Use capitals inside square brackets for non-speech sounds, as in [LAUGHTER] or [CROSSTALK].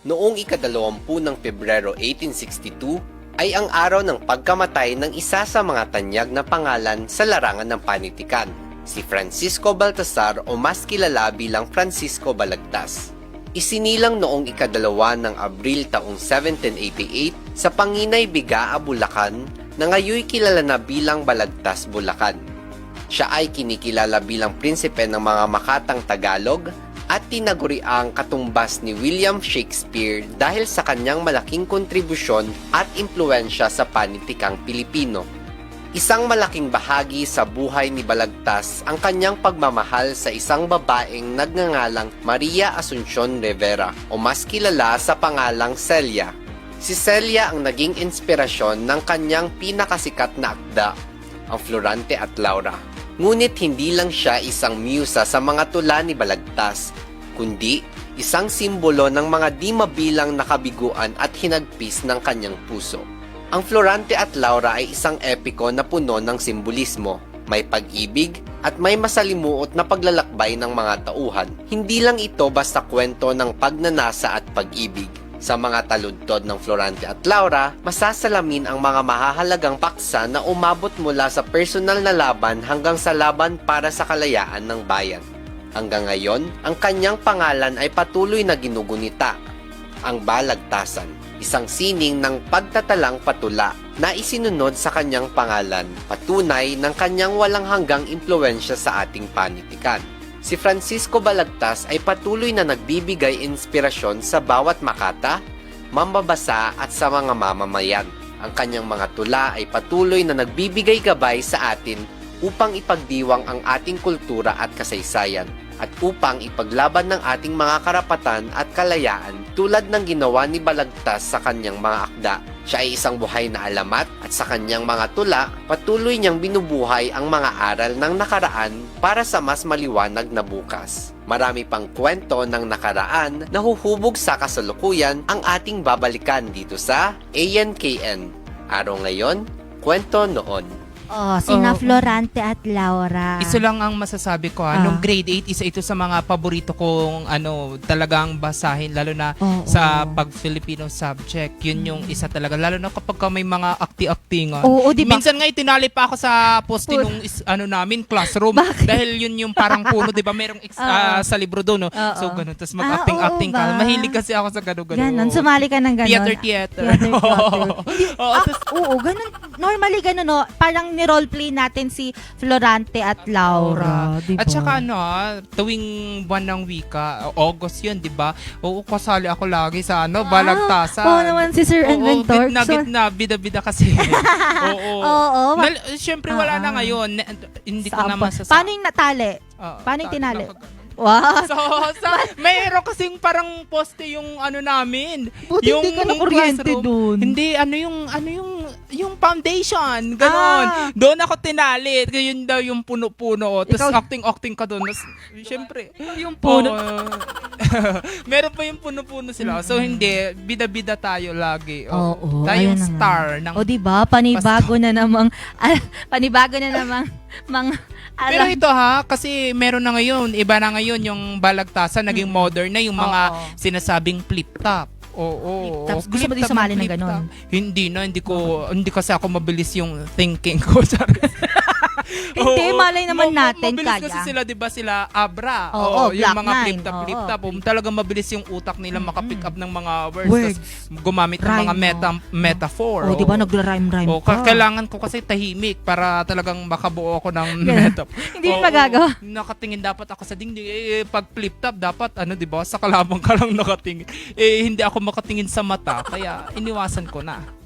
Noong ikadalawampu ng Pebrero 1862 ay ang araw ng pagkamatay ng isa sa mga tanyag na pangalan sa larangan ng panitikan, si Francisco Baltasar o mas kilala bilang Francisco Balagtas. Isinilang noong ikadalawa ng Abril taong 1788 sa Panginay Bigaa, Bulacan na ngayoy kilala na bilang Balagtas, Bulacan. Siya ay kinikilala bilang prinsipe ng mga makatang Tagalog at tinaguriang katumbas ni William Shakespeare dahil sa kanyang malaking kontribusyon at impluensya sa panitikang Pilipino. Isang malaking bahagi sa buhay ni Balagtas ang kanyang pagmamahal sa isang babaeng nagngangalang Maria Asuncion Rivera o mas kilala sa pangalang Celia. Si Celia ang naging inspirasyon ng kanyang pinakasikat na akda, ang Florante at Laura. Ngunit hindi lang siya isang musa sa mga tula ni Balagtas, kundi isang simbolo ng mga di mabilang nakabiguan at hinagpis ng kanyang puso. Ang Florante at Laura ay isang epiko na puno ng simbolismo, may pag-ibig at may masalimuot na paglalakbay ng mga tauhan. Hindi lang ito basta kwento ng pagnanasa at pag-ibig. Sa mga taludtod ng Florante at Laura, masasalamin ang mga mahahalagang paksa na umabot mula sa personal na laban hanggang sa laban para sa kalayaan ng bayan. Hanggang ngayon, ang kanyang pangalan ay patuloy na ginugunita, ang Balagtasan, isang sining ng pagtatalang patula na isinunod sa kanyang pangalan, patunay ng kanyang walang hanggang impluensya sa ating panitikan. Si Francisco Balagtas ay patuloy na nagbibigay inspirasyon sa bawat makata, mambabasa at sa mga mamamayan. Ang kanyang mga tula ay patuloy na nagbibigay gabay sa atin upang ipagdiwang ang ating kultura at kasaysayan at upang ipaglaban ng ating mga karapatan at kalayaan tulad ng ginawa ni Balagtas sa kanyang mga akda. Siya ay isang buhay na alamat at sa kanyang mga tula, patuloy niyang binubuhay ang mga aral ng nakaraan para sa mas maliwanag na bukas. Marami pang kwento ng nakaraan na huhubog sa kasalukuyan ang ating babalikan dito sa ANKN. Araw ngayon, kwento noon. Oh, sina Oo. Florante at Laura. Isa lang ang masasabi ko ha. Ah. Nung grade 8, isa ito sa mga paborito kong ano, talagang basahin. Lalo na Oo. sa pag-Filipino subject. Yun yung isa talaga. Lalo na kapag ka may mga akti-aktingan. Oo, di ba? Minsan nga itinali pa ako sa poste Pu- nung is, ano namin, classroom. Bakit? Dahil yun yung parang puno, di ba? Merong ex- Oo. ah, sa libro doon. No? Oo. So, ganun. Tapos Ah, mag-acting-acting oo ka. ba? Mahilig kasi ako sa gano'n-gano'n. Ganon, sumali ka ng ganon. Theater, theater. Theater, theater. [LAUGHS] Hindi, Oo, ah, tas- oo, ganun. Normally, ganun, no? Parang ni-roleplay natin si Florante at Laura. di ba? At saka ano, ah, tuwing buwan ng wika, August yun, di ba? Oo, kasali ako lagi sa ano, balagtasan. Oo naman si Sir Oo, Inventor. gitna, So- gitna, bida-bida kasi. [LAUGHS] Oo. Oo. ma- Nal- Siyempre wala Ah. na ngayon. Ne- Hindi ko Saan na pa? masasabi. Paano yung natali? Ah, paano yung tinali? Wow. So, sa, [LAUGHS] mayroon kasing parang poste yung ano namin. Buti yung hindi ka nakuryente classroom. dun. Hindi, ano yung, ano yung, yung foundation. Ganon. Ah. Doon ako tinali. Yun daw yung puno-puno. Tapos acting-acting ka doon. Tapos, syempre. yung puno. Oo. [LAUGHS] meron pa yung puno-puno sila. So, hindi. Bida-bida tayo lagi. Oo, tayo ayun yung na nga. star ng O di ba panibago na namang ah, panibago na namang mga Pero alam. ito ha, kasi meron na ngayon, iba na ngayon yung balagtasan, naging modern na yung mga Oo. sinasabing flip Oo. Flip top. Gusto mo din sumali ng top. Hindi na, hindi ko, hindi kasi ako mabilis yung thinking ko. [LAUGHS] Sorry. Hindi, Oo. malay naman Ma- ma- natin, Mabilis kaya. kasi sila, di ba sila Abra? Oo, yung Black mga Nine. flip top, flip Oo. top. Um, talagang mabilis yung utak nila makapick up ng mga words. Words. tas gumamit ng mga Rhyme, meta, metaphor. O di ba Oo. nagra-rhyme-rhyme Oo, ka? kailangan ko kasi tahimik para talagang makabuo ako ng Ganun. meta. [LAUGHS] Hindi Oo, magagawa. Nakatingin dapat ako sa dingding. Eh, pag flip top, dapat ano, di ba? Sa kalabang ka lang nakatingin. Eh, hindi ako makatingin sa mata. Kaya iniwasan ko na.